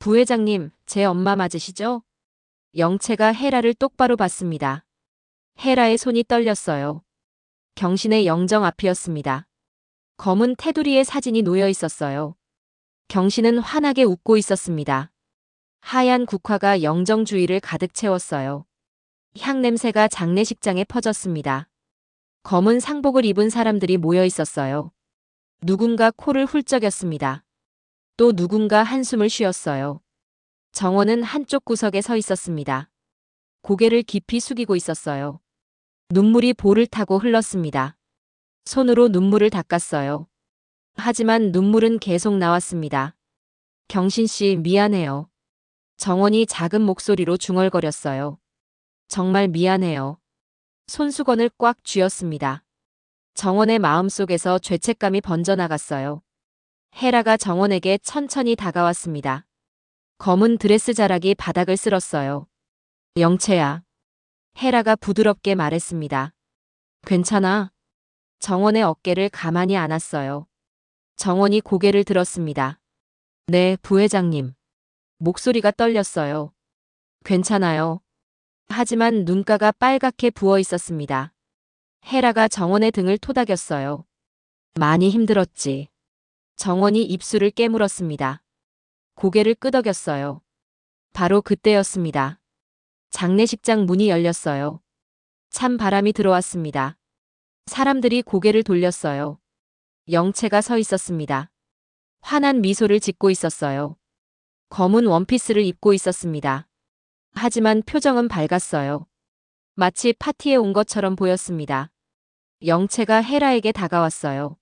부회장님, 제 엄마 맞으시죠? 영채가 헤라를 똑바로 봤습니다. 헤라의 손이 떨렸어요. 경신의 영정 앞이었습니다. 검은 테두리에 사진이 놓여 있었어요. 경신은 환하게 웃고 있었습니다. 하얀 국화가 영정 주위를 가득 채웠어요. 향 냄새가 장례식장에 퍼졌습니다. 검은 상복을 입은 사람들이 모여 있었어요. 누군가 코를 훌쩍였습니다. 또 누군가 한숨을 쉬었어요. 정원은 한쪽 구석에 서 있었습니다. 고개를 깊이 숙이고 있었어요. 눈물이 볼을 타고 흘렀습니다. 손으로 눈물을 닦았어요. 하지만 눈물은 계속 나왔습니다. 경신 씨 미안해요. 정원이 작은 목소리로 중얼거렸어요. 정말 미안해요. 손수건을 꽉 쥐었습니다. 정원의 마음속에서 죄책감이 번져나갔어요. 헤라가 정원에게 천천히 다가왔습니다. 검은 드레스 자락이 바닥을 쓸었어요. 영채야. 헤라가 부드럽게 말했습니다. 괜찮아. 정원의 어깨를 가만히 안았어요. 정원이 고개를 들었습니다. 네, 부회장님. 목소리가 떨렸어요. 괜찮아요. 하지만 눈가가 빨갛게 부어 있었습니다. 헤라가 정원의 등을 토닥였어요. 많이 힘들었지. 정원이 입술을 깨물었습니다. 고개를 끄덕였어요. 바로 그때였습니다. 장례식장 문이 열렸어요. 찬 바람이 들어왔습니다. 사람들이 고개를 돌렸어요. 영채가 서 있었습니다. 환한 미소를 짓고 있었어요. 검은 원피스를 입고 있었습니다. 하지만 표정은 밝았어요. 마치 파티에 온 것처럼 보였습니다. 영채가 헤라에게 다가왔어요.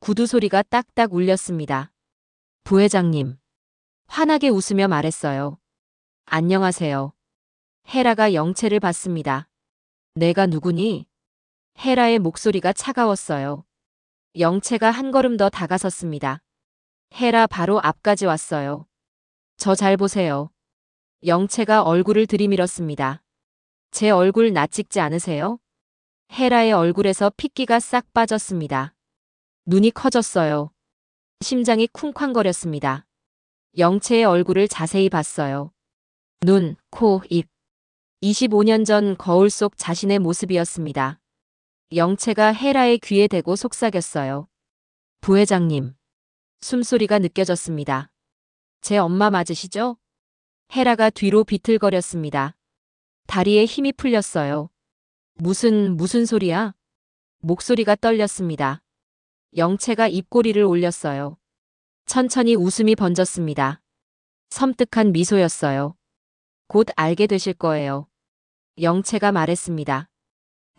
구두 소리가 딱딱 울렸습니다. 부회장님. 환하게 웃으며 말했어요. 안녕하세요. 헤라가 영채를 봤습니다. 내가 누구니? 헤라의 목소리가 차가웠어요. 영채가 한 걸음 더 다가섰습니다. 헤라 바로 앞까지 왔어요. 저 잘 보세요. 영채가 얼굴을 들이밀었습니다. 제 얼굴 낯찍지 않으세요? 헤라의 얼굴에서 핏기가 싹 빠졌습니다. 눈이 커졌어요. 심장이 쿵쾅거렸습니다. 영채의 얼굴을 자세히 봤어요. 눈, 코, 입. 25년 전 거울 속 자신의 모습이었습니다. 영채가 헤라의 귀에 대고 속삭였어요. 부회장님. 숨소리가 느껴졌습니다. 제 엄마 맞으시죠? 헤라가 뒤로 비틀거렸습니다. 다리에 힘이 풀렸어요. 무슨, 무슨 소리야? 목소리가 떨렸습니다. 영채가 입꼬리를 올렸어요. 천천히 웃음이 번졌습니다. 섬뜩한 미소였어요. 곧 알게 되실 거예요. 영채가 말했습니다.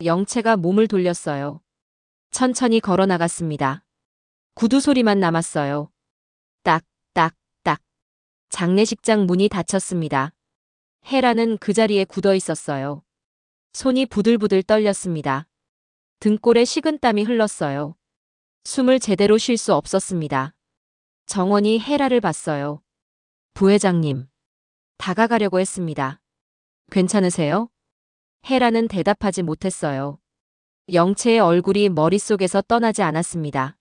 영채가 몸을 돌렸어요. 천천히 걸어 나갔습니다. 구두 소리만 남았어요. 딱, 딱, 딱. 장례식장 문이 닫혔습니다. 헤라는 그 자리에 굳어 있었어요. 손이 부들부들 떨렸습니다. 등골에 식은 땀이 흘렀어요. 숨을 제대로 쉴 수 없었습니다. 정원이 헤라를 봤어요. 부회장님. 다가가려고 했습니다. 괜찮으세요? 헤라는 대답하지 못했어요. 영채의 얼굴이 머릿속에서 떠나지 않았습니다.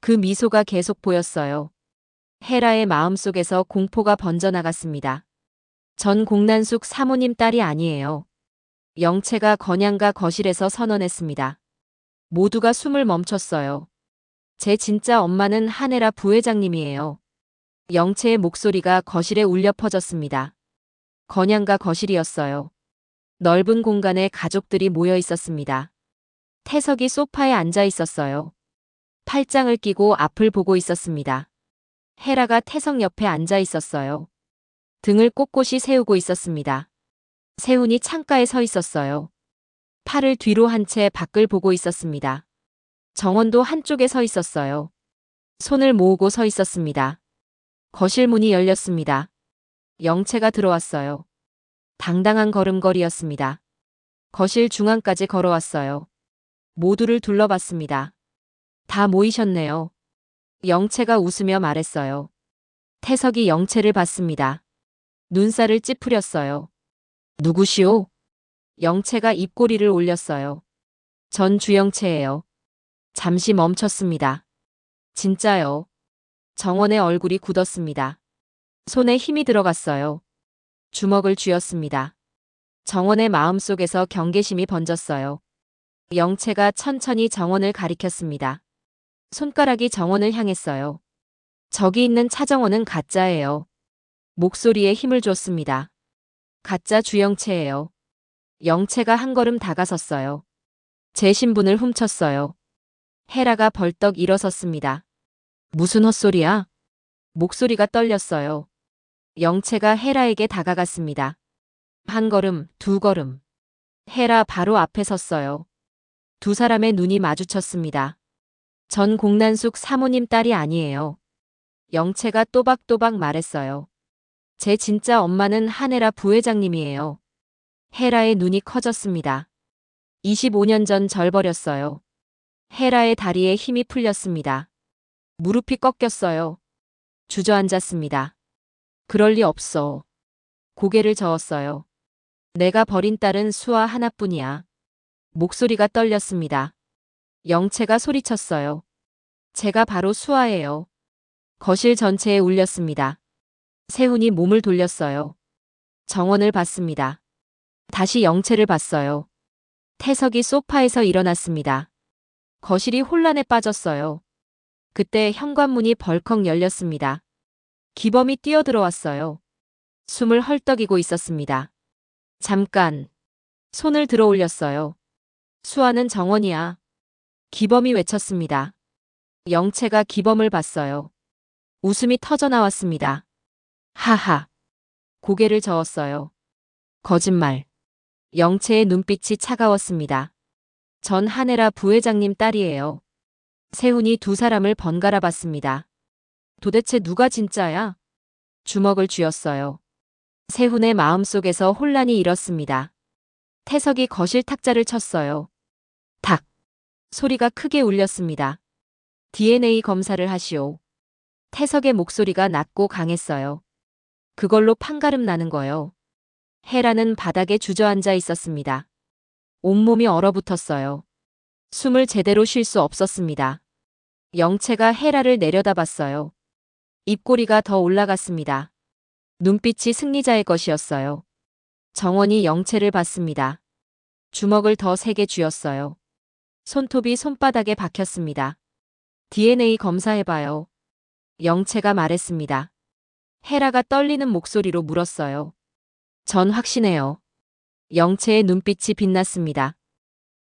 그 미소가 계속 보였어요. 헤라의 마음속에서 공포가 번져나갔습니다. 전 공난숙 사모님 딸이 아니에요. 영채가 건양가 거실에서 선언했습니다. 모두가 숨을 멈췄어요. 제 진짜 엄마는 한혜라 부회장님이에요. 영채의 목소리가 거실에 울려 퍼졌습니다. 건양가 거실이었어요. 넓은 공간에 가족들이 모여 있었습니다. 태석이 소파에 앉아 있었어요. 팔짱을 끼고 앞을 보고 있었습니다. 헤라가 태석 옆에 앉아 있었어요. 등을 꼿꼿이 세우고 있었습니다. 세훈이 창가에 서 있었어요. 팔을 뒤로 한 채 밖을 보고 있었습니다. 정원도 한쪽에 서 있었어요. 손을 모으고 서 있었습니다. 거실 문이 열렸습니다. 영채가 들어왔어요. 당당한 걸음걸이였습니다. 거실 중앙까지 걸어왔어요. 모두를 둘러봤습니다. 다 모이셨네요. 영채가 웃으며 말했어요. 태석이 영채를 봤습니다. 눈살을 찌푸렸어요. 누구시오? 영채가 입꼬리를 올렸어요. 전 주영채예요. 잠시 멈췄습니다. 진짜요. 정원의 얼굴이 굳었습니다. 손에 힘이 들어갔어요. 주먹을 쥐었습니다. 정원의 마음속에서 경계심이 번졌어요. 영채가 천천히 정원을 가리켰습니다. 손가락이 정원을 향했어요. 저기 있는 차정원은 가짜예요. 목소리에 힘을 줬습니다. 가짜 주영채예요. 영채가 한 걸음 다가섰어요. 제 신분을 훔쳤어요. 헤라가 벌떡 일어섰습니다. 무슨 헛소리야? 목소리가 떨렸어요. 영채가 헤라에게 다가갔습니다. 한 걸음, 두 걸음. 헤라 바로 앞에 섰어요. 두 사람의 눈이 마주쳤습니다. 전 공난숙 사모님 딸이 아니에요. 영채가 또박또박 말했어요. 제 진짜 엄마는 한혜라 부회장님이에요. 헤라의 눈이 커졌습니다. 25년 전 절 버렸어요. 헤라의 다리에 힘이 풀렸습니다. 무릎이 꺾였어요. 주저앉았습니다. 그럴 리 없어. 고개를 저었어요. 내가 버린 딸은 수아 하나뿐이야. 목소리가 떨렸습니다. 영채가 소리쳤어요. 제가 바로 수아예요. 거실 전체에 울렸습니다. 세훈이 몸을 돌렸어요. 정원을 봤습니다. 다시 영채를 봤어요. 태석이 소파에서 일어났습니다. 거실이 혼란에 빠졌어요. 그때 현관문이 벌컥 열렸습니다. 기범이 뛰어들어왔어요. 숨을 헐떡이고 있었습니다. 잠깐. 손을 들어 올렸어요. 수아는 정원이야. 기범이 외쳤습니다. 영채가 기범을 봤어요. 웃음이 터져 나왔습니다. 하하. 고개를 저었어요. 거짓말. 영채의 눈빛이 차가웠습니다. 전 한혜라 부회장님 딸이에요. 세훈이 두 사람을 번갈아 봤습니다. 도대체 누가 진짜야? 주먹을 쥐었어요. 세훈의 마음속에서 혼란이 일었습니다. 태석이 거실 탁자를 쳤어요. 탁. 소리가 크게 울렸습니다. DNA 검사를 하시오. 태석의 목소리가 낮고 강했어요. 그걸로 판가름 나는 거요. 헤라는 바닥에 주저앉아 있었습니다. 온몸이 얼어붙었어요. 숨을 제대로 쉴 수 없었습니다. 영채가 헤라를 내려다봤어요. 입꼬리가 더 올라갔습니다. 눈빛이 승리자의 것이었어요. 정원이 영채를 봤습니다. 주먹을 더 세게 쥐었어요. 손톱이 손바닥에 박혔습니다. DNA 검사해봐요. 영채가 말했습니다. 헤라가 떨리는 목소리로 물었어요. 전 확신해요. 영채의 눈빛이 빛났습니다.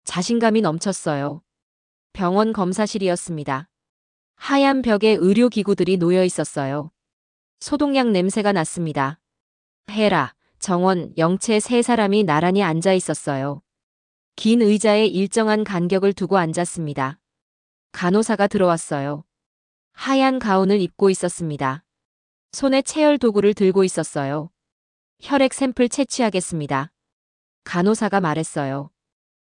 자신감이 넘쳤어요. 병원 검사실이었습니다. 하얀 벽에 의료기구들이 놓여 있었어요. 소독약 냄새가 났습니다. 헤라, 정원, 영채 세 사람이 나란히 앉아 있었어요. 긴 의자에 일정한 간격을 두고 앉았습니다. 간호사가 들어왔어요. 하얀 가운을 입고 있었습니다. 손에 체열 도구를 들고 있었어요. 혈액 샘플 채취하겠습니다. 간호사가 말했어요.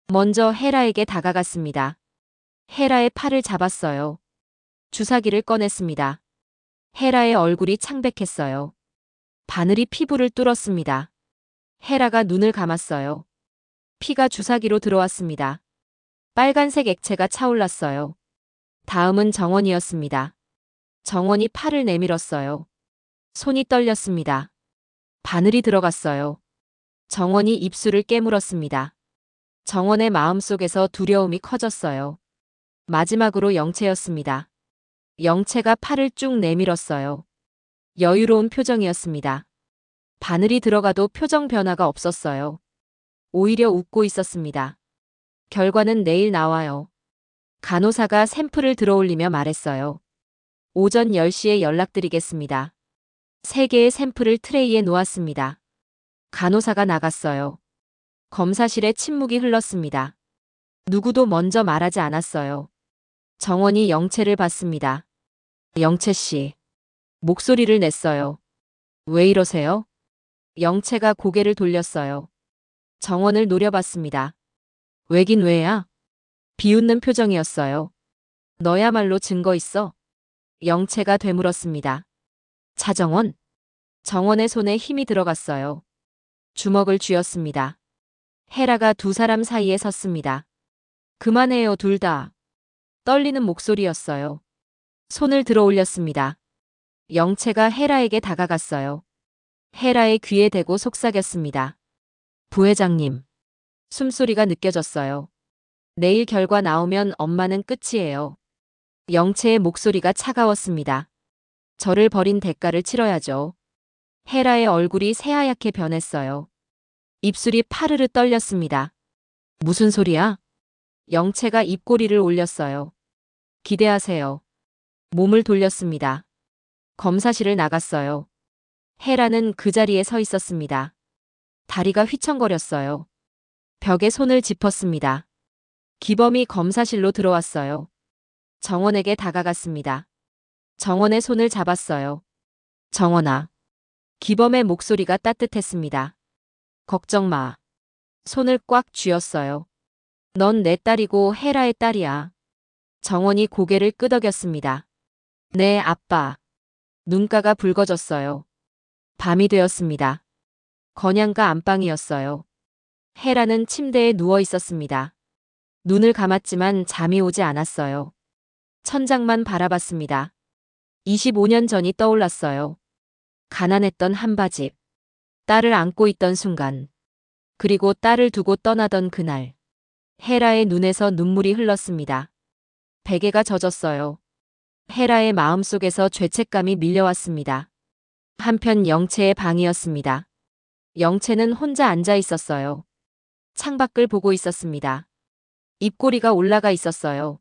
먼저 헤라에게 다가갔습니다. 헤라의 팔을 잡았어요. 주사기를 꺼냈습니다. 헤라의 얼굴이 창백했어요. 바늘이 피부를 뚫었습니다. 헤라가 눈을 감았어요. 피가 주사기로 들어왔습니다. 빨간색 액체가 차올랐어요. 다음은 정원이었습니다. 정원이 팔을 내밀었어요. 손이 떨렸습니다. 바늘이 들어갔어요. 정원이 입술을 깨물었습니다. 정원의 마음속에서 두려움이 커졌어요. 마지막으로 영채였습니다. 영채가 팔을 쭉 내밀었어요. 여유로운 표정이었습니다. 바늘이 들어가도 표정 변화가 없었어요. 오히려 웃고 있었습니다. 결과는 내일 나와요. 간호사가 샘플을 들어올리며 말했어요. 오전 10시에 연락드리겠습니다. 세 개의 샘플을 트레이에 놓았습니다. 간호사가 나갔어요. 검사실에 침묵이 흘렀습니다. 누구도 먼저 말하지 않았어요. 정원이 영채를 봤습니다. 영채 씨. 목소리를 냈어요. 왜 이러세요? 영채가 고개를 돌렸어요. 정원을 노려봤습니다. 왜긴 왜야? 비웃는 표정이었어요. 너야말로 증거 있어? 영채가 되물었습니다. 차정원. 정원의 손에 힘이 들어갔어요. 주먹을 쥐었습니다. 헤라가 두 사람 사이에 섰습니다. 그만해요, 둘 다. 떨리는 목소리였어요. 손을 들어 올렸습니다. 영채가 헤라에게 다가갔어요. 헤라의 귀에 대고 속삭였습니다. 부회장님. 숨소리가 느껴졌어요. 내일 결과 나오면 엄마는 끝이에요. 영채의 목소리가 차가웠습니다. 저를 버린 대가를 치러야죠. 헤라의 얼굴이 새하얗게 변했어요. 입술이 파르르 떨렸습니다. 무슨 소리야? 영채가 입꼬리를 올렸어요. 기대하세요. 몸을 돌렸습니다. 검사실을 나갔어요. 헤라는 그 자리에 서 있었습니다. 다리가 휘청거렸어요. 벽에 손을 짚었습니다. 기범이 검사실로 들어왔어요. 정원에게 다가갔습니다. 정원의 손을 잡았어요. 정원아. 기범의 목소리가 따뜻했습니다. 걱정 마. 손을 꽉 쥐었어요. 넌 내 딸이고 헤라의 딸이야. 정원이 고개를 끄덕였습니다. 네, 아빠. 눈가가 붉어졌어요. 밤이 되었습니다. 건양가 안방이었어요. 헤라는 침대에 누워 있었습니다. 눈을 감았지만 잠이 오지 않았어요. 천장만 바라봤습니다. 25년 전이 떠올랐어요. 가난했던 한바집. 딸을 안고 있던 순간. 그리고 딸을 두고 떠나던 그날. 헤라의 눈에서 눈물이 흘렀습니다. 베개가 젖었어요. 헤라의 마음속에서 죄책감이 밀려왔습니다. 한편 영채의 방이었습니다. 영채는 혼자 앉아 있었어요. 창밖을 보고 있었습니다. 입꼬리가 올라가 있었어요.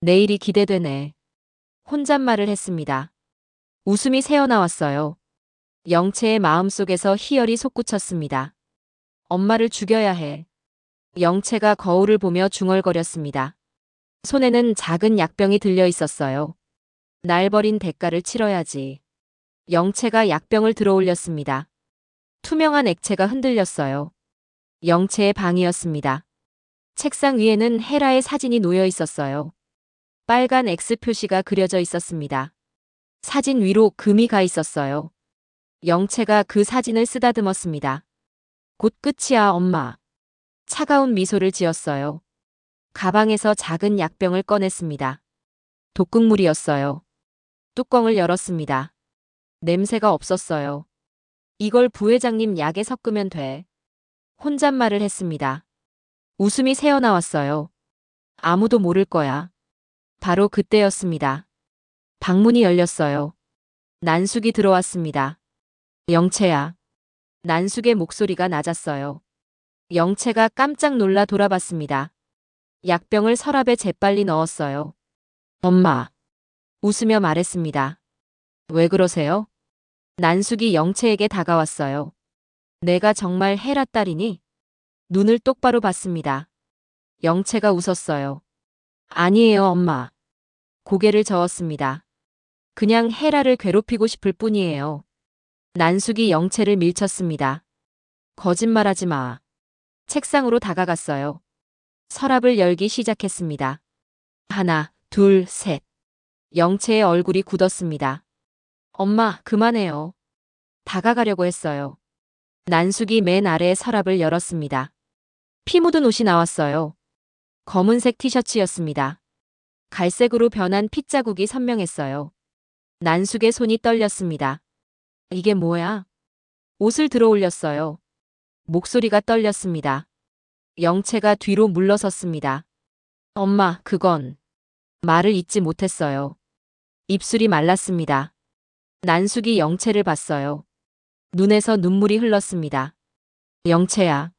내일이 기대되네. 혼잣말을 했습니다. 웃음이 새어나왔어요. 영채의 마음속에서 희열이 솟구쳤습니다. 엄마를 죽여야 해. 영채가 거울을 보며 중얼거렸습니다. 손에는 작은 약병이 들려 있었어요. 날 버린 대가를 치러야지. 영채가 약병을 들어 올렸습니다. 투명한 액체가 흔들렸어요. 영채의 방이었습니다. 책상 위에는 헤라의 사진이 놓여 있었어요. 빨간 X 표시가 그려져 있었습니다. 사진 위로 금이 가 있었어요. 영채가 그 사진을 쓰다듬었습니다. 곧 끝이야, 엄마. 차가운 미소를 지었어요. 가방에서 작은 약병을 꺼냈습니다. 독극물이었어요. 뚜껑을 열었습니다. 냄새가 없었어요. 이걸 부회장님 약에 섞으면 돼. 혼잣말을 했습니다. 웃음이 새어나왔어요. 아무도 모를 거야. 바로 그때였습니다. 방문이 열렸어요. 난숙이 들어왔습니다. 영채야. 난숙의 목소리가 낮았어요. 영채가 깜짝 놀라 돌아봤습니다. 약병을 서랍에 재빨리 넣었어요. 엄마. 웃으며 말했습니다. 왜 그러세요? 난숙이 영채에게 다가왔어요. 내가 정말 헤라 딸이니? 눈을 똑바로 봤습니다. 영채가 웃었어요. 아니에요, 엄마. 고개를 저었습니다. 그냥 헤라를 괴롭히고 싶을 뿐이에요. 난숙이 영채를 밀쳤습니다. 거짓말하지 마. 책상으로 다가갔어요. 서랍을 열기 시작했습니다. 하나, 둘, 셋. 영채의 얼굴이 굳었습니다. 엄마, 그만해요. 다가가려고 했어요. 난숙이 맨 아래 서랍을 열었습니다. 피 묻은 옷이 나왔어요. 검은색 티셔츠였습니다. 갈색으로 변한 핏자국이 선명했어요. 난숙의 손이 떨렸습니다. 이게 뭐야? 옷을 들어 올렸어요. 목소리가 떨렸습니다. 영채가 뒤로 물러섰습니다. 엄마, 그건. 말을 잇지 못했어요. 입술이 말랐습니다. 난숙이 영채를 봤어요. 눈에서 눈물이 흘렀습니다. 영채야.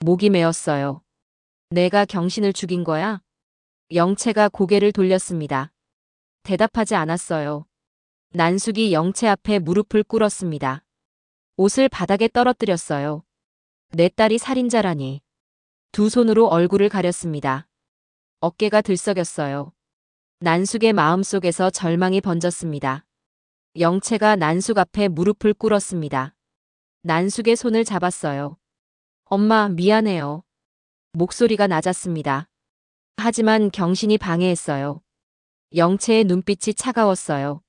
목이 메었어요. 내가 경신을 죽인 거야? 영채가 고개를 돌렸습니다. 대답하지 않았어요. 난숙이 영채 앞에 무릎을 꿇었습니다. 옷을 바닥에 떨어뜨렸어요. 내 딸이 살인자라니. 두 손으로 얼굴을 가렸습니다. 어깨가 들썩였어요. 난숙의 마음속에서 절망이 번졌습니다. 영채가 난숙 앞에 무릎을 꿇었습니다. 난숙의 손을 잡았어요. 엄마, 미안해요. 목소리가 낮았습니다. 하지만 경신이 방해했어요. 영채의 눈빛이 차가웠어요.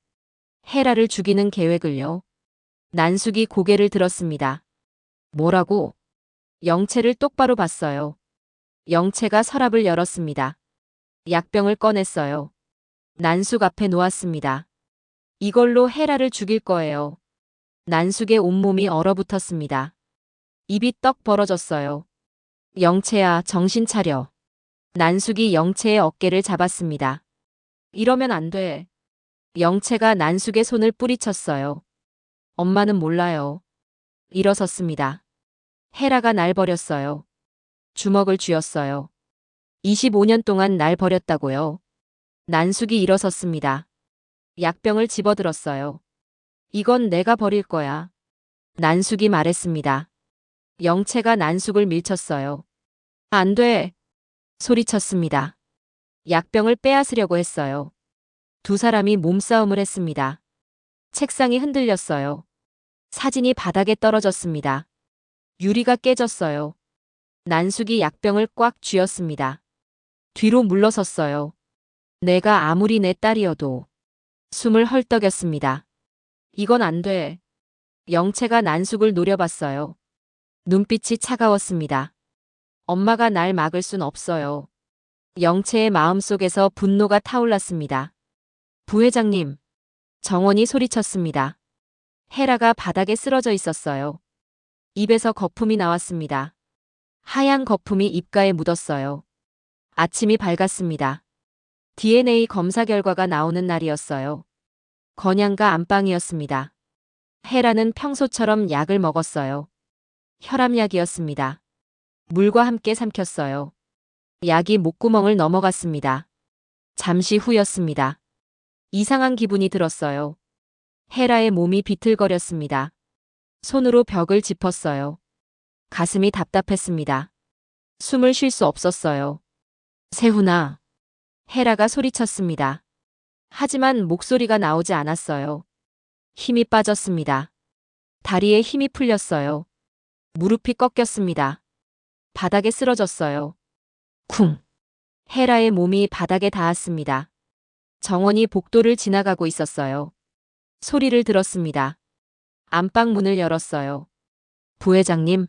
헤라를 죽이는 계획을요. 난숙이 고개를 들었습니다. 뭐라고? 영채를 똑바로 봤어요. 영채가 서랍을 열었습니다. 약병을 꺼냈어요. 난숙 앞에 놓았습니다. 이걸로 헤라를 죽일 거예요. 난숙의 온몸이 얼어붙었습니다. 입이 떡 벌어졌어요. 영채야, 정신 차려. 난숙이 영채의 어깨를 잡았습니다. 이러면 안 돼. 영채가 난숙의 손을 뿌리쳤어요. 엄마는 몰라요. 일어섰습니다. 헤라가 날 버렸어요. 주먹을 쥐었어요. 25년 동안 날 버렸다고요. 난숙이 일어섰습니다. 약병을 집어들었어요. 이건 내가 버릴 거야. 난숙이 말했습니다. 영채가 난숙을 밀쳤어요. 안 돼. 소리쳤습니다. 약병을 빼앗으려고 했어요. 두 사람이 몸싸움을 했습니다. 책상이 흔들렸어요. 사진이 바닥에 떨어졌습니다. 유리가 깨졌어요. 난숙이 약병을 꽉 쥐었습니다. 뒤로 물러섰어요. 내가 아무리 내 딸이어도 숨을 헐떡였습니다. 이건 안 돼. 영채가 난숙을 노려봤어요. 눈빛이 차가웠습니다. 엄마가 날 막을 순 없어요. 영채의 마음속에서 분노가 타올랐습니다. 부회장님. 정원이 소리쳤습니다. 헤라가 바닥에 쓰러져 있었어요. 입에서 거품이 나왔습니다. 하얀 거품이 입가에 묻었어요. 아침이 밝았습니다. DNA 검사 결과가 나오는 날이었어요. 건양가 안방이었습니다. 헤라는 평소처럼 약을 먹었어요. 혈압약이었습니다. 물과 함께 삼켰어요. 약이 목구멍을 넘어갔습니다. 잠시 후였습니다. 이상한 기분이 들었어요. 헤라의 몸이 비틀거렸습니다. 손으로 벽을 짚었어요. 가슴이 답답했습니다. 숨을 쉴 수 없었어요. 세훈아. 헤라가 소리쳤습니다. 하지만 목소리가 나오지 않았어요. 힘이 빠졌습니다. 다리에 힘이 풀렸어요. 무릎이 꺾였습니다. 바닥에 쓰러졌어요. 쿵. 헤라의 몸이 바닥에 닿았습니다. 정원이 복도를 지나가고 있었어요. 소리를 들었습니다. 안방 문을 열었어요. 부회장님.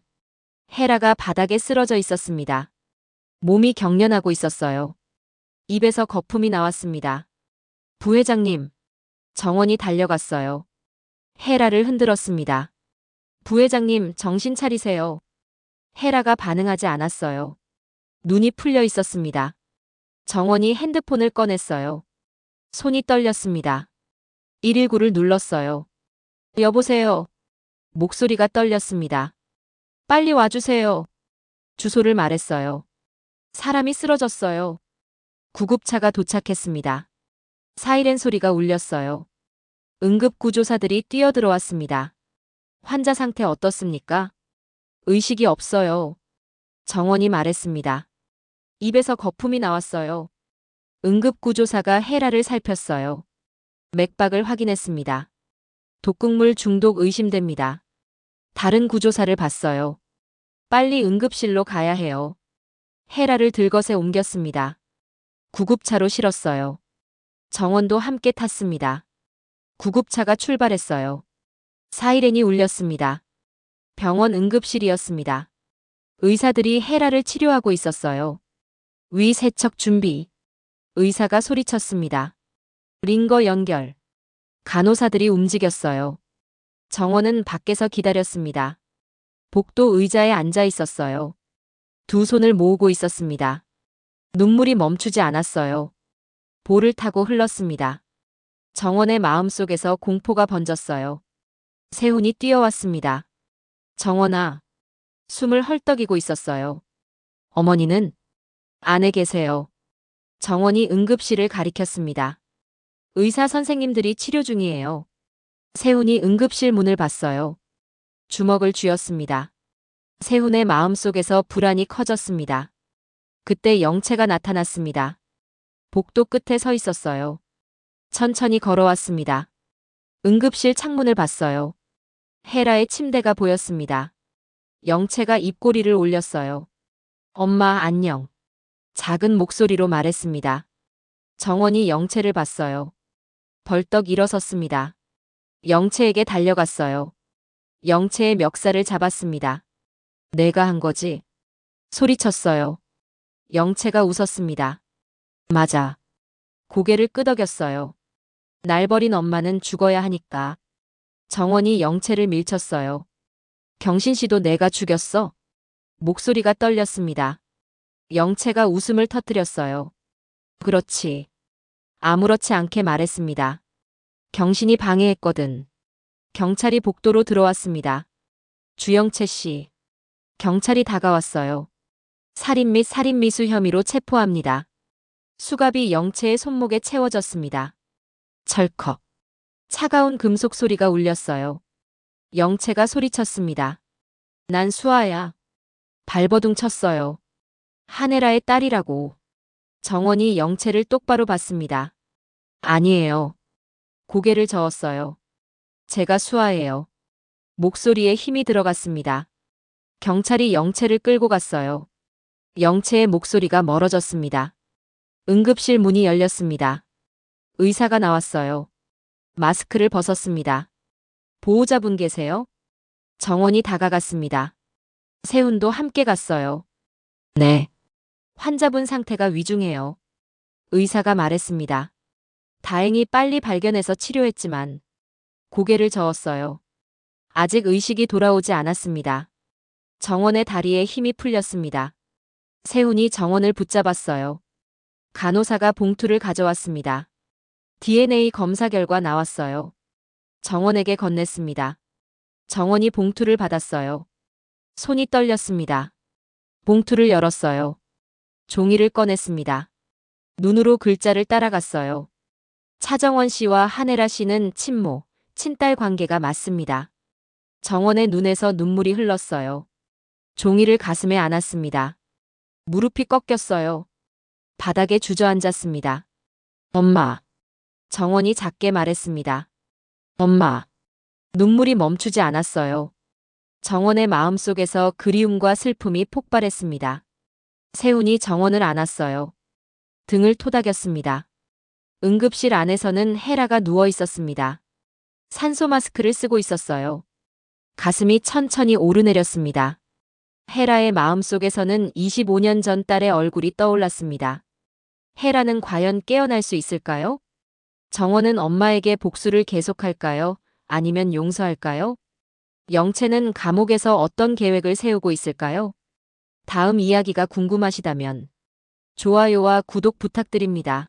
헤라가 바닥에 쓰러져 있었습니다. 몸이 경련하고 있었어요. 입에서 거품이 나왔습니다. 부회장님. 정원이 달려갔어요. 헤라를 흔들었습니다. 부회장님, 정신 차리세요. 헤라가 반응하지 않았어요. 눈이 풀려 있었습니다. 정원이 핸드폰을 꺼냈어요. 손이 떨렸습니다. 119를 눌렀어요. 여보세요. 목소리가 떨렸습니다. 빨리 와주세요. 주소를 말했어요. 사람이 쓰러졌어요. 구급차가 도착했습니다. 사이렌 소리가 울렸어요. 응급구조사들이 뛰어들어왔습니다. 환자 상태 어떻습니까? 의식이 없어요. 정원이 말했습니다. 입에서 거품이 나왔어요. 응급구조사가 헤라를 살폈어요. 맥박을 확인했습니다. 독극물 중독 의심됩니다. 다른 구조사를 봤어요. 빨리 응급실로 가야 해요. 헤라를 들것에 옮겼습니다. 구급차로 실었어요. 정원도 함께 탔습니다. 구급차가 출발했어요. 사이렌이 울렸습니다. 병원 응급실이었습니다. 의사들이 헤라를 치료하고 있었어요. 위 세척 준비. 의사가 소리쳤습니다. 링거 연결. 간호사들이 움직였어요. 정원은 밖에서 기다렸습니다. 복도 의자에 앉아 있었어요. 두 손을 모으고 있었습니다. 눈물이 멈추지 않았어요. 볼을 타고 흘렀습니다. 정원의 마음속에서 공포가 번졌어요. 세훈이 뛰어왔습니다. 정원아. 숨을 헐떡이고 있었어요. 어머니는 안에 계세요. 정원이 응급실을 가리켰습니다. 의사 선생님들이 치료 중이에요. 세훈이 응급실 문을 봤어요. 주먹을 쥐었습니다. 세훈의 마음속에서 불안이 커졌습니다. 그때 영채가 나타났습니다. 복도 끝에 서 있었어요. 천천히 걸어왔습니다. 응급실 창문을 봤어요. 헤라의 침대가 보였습니다. 영채가 입꼬리를 올렸어요. 엄마 안녕. 작은 목소리로 말했습니다. 정원이 영채를 봤어요. 벌떡 일어섰습니다. 영채에게 달려갔어요. 영채의 멱살을 잡았습니다. 내가 한 거지? 소리쳤어요. 영채가 웃었습니다. 맞아. 고개를 끄덕였어요. 날 버린 엄마는 죽어야 하니까. 정원이 영채를 밀쳤어요. 경신 씨도 내가 죽였어? 목소리가 떨렸습니다. 영채가 웃음을 터뜨렸어요. 그렇지. 아무렇지 않게 말했습니다. 경신이 방해했거든. 경찰이 복도로 들어왔습니다. 주영채 씨. 경찰이 다가왔어요. 살인 및 살인 미수 혐의로 체포합니다. 수갑이 영채의 손목에 채워졌습니다. 철컥. 차가운 금속 소리가 울렸어요. 영채가 소리쳤습니다. 난 수아야. 발버둥 쳤어요. 하네라의 딸이라고. 정원이 영채를 똑바로 봤습니다. 아니에요. 고개를 저었어요. 제가 수아예요. 목소리에 힘이 들어갔습니다. 경찰이 영채를 끌고 갔어요. 영채의 목소리가 멀어졌습니다. 응급실 문이 열렸습니다. 의사가 나왔어요. 마스크를 벗었습니다. 보호자분 계세요? 정원이 다가갔습니다. 세훈도 함께 갔어요. 네. 환자분 상태가 위중해요. 의사가 말했습니다. 다행히 빨리 발견해서 치료했지만 고개를 저었어요. 아직 의식이 돌아오지 않았습니다. 정원의 다리에 힘이 풀렸습니다. 세훈이 정원을 붙잡았어요. 간호사가 봉투를 가져왔습니다. DNA 검사 결과 나왔어요. 정원에게 건넸습니다. 정원이 봉투를 받았어요. 손이 떨렸습니다. 봉투를 열었어요. 종이를 꺼냈습니다. 눈으로 글자를 따라갔어요. 차정원 씨와 한혜라 씨는 친모, 친딸 관계가 맞습니다. 정원의 눈에서 눈물이 흘렀어요. 종이를 가슴에 안았습니다. 무릎이 꺾였어요. 바닥에 주저앉았습니다. 엄마. 정원이 작게 말했습니다. 엄마. 눈물이 멈추지 않았어요. 정원의 마음속에서 그리움과 슬픔이 폭발했습니다. 세훈이 정원을 안았어요. 등을 토닥였습니다. 응급실 안에서는 헤라가 누워 있었습니다. 산소 마스크를 쓰고 있었어요. 가슴이 천천히 오르내렸습니다. 헤라의 마음속에서는 25년 전 딸의 얼굴이 떠올랐습니다. 헤라는 과연 깨어날 수 있을까요? 정원은 엄마에게 복수를 계속할까요? 아니면 용서할까요? 영채는 감옥에서 어떤 계획을 세우고 있을까요? 다음 이야기가 궁금하시다면 좋아요와 구독 부탁드립니다.